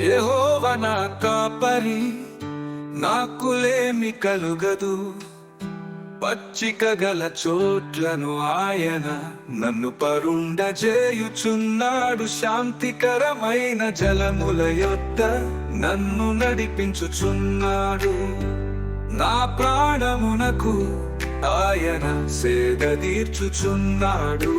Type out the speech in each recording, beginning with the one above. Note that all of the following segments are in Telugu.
యెహోవ నా కాపరి నాకులేమి కలుగదు. పచ్చిక గల చోట్లను ఆయన నన్ను పరుండ చేయుచున్నాడు శాంతికరమైన జలముల యొద్ద నన్ను నడిపించుచున్నాడు. నా ప్రాణమునకు ఆయన సేద తీర్చుచున్నాడు.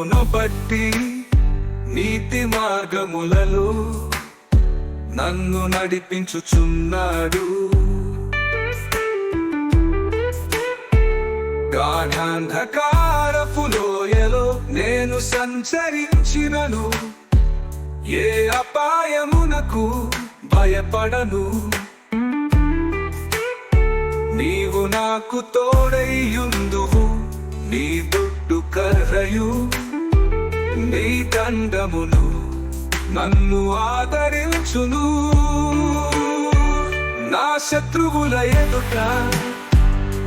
నామమును బట్టి నీతి మార్గములలో నన్ను నడిపించుచున్నాడు. గాఢాంధకారపు లోయలో నేను సంచరించినను. ఏ అపాయమునకు భయపడను. నీవు నాకు తోడైయుందువు నీ దుడ్డు కర్రయు. నీ దండములు నన్ను ఆదరించును. నా శత్రువుల ఎదుట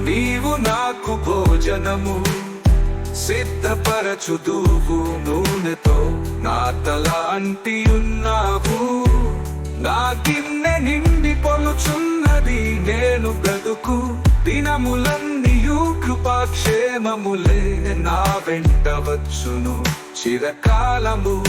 నీవు నాకు భోజనము. సిద్ధపరచుదువు నూనెతో నా తల అంటి ఉన్నావు నా గిన్నె నిండి పొలుచున్నది నేను బ్రతుకు దినములన్న క్షేమములే నా వెంట వచ్చును చిరకాలము.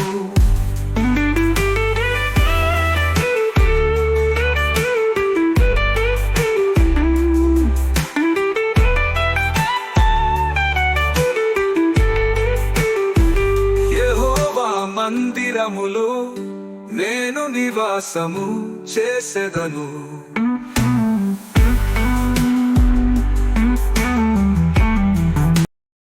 మందిరములో నేను నివాసము చేసెదను.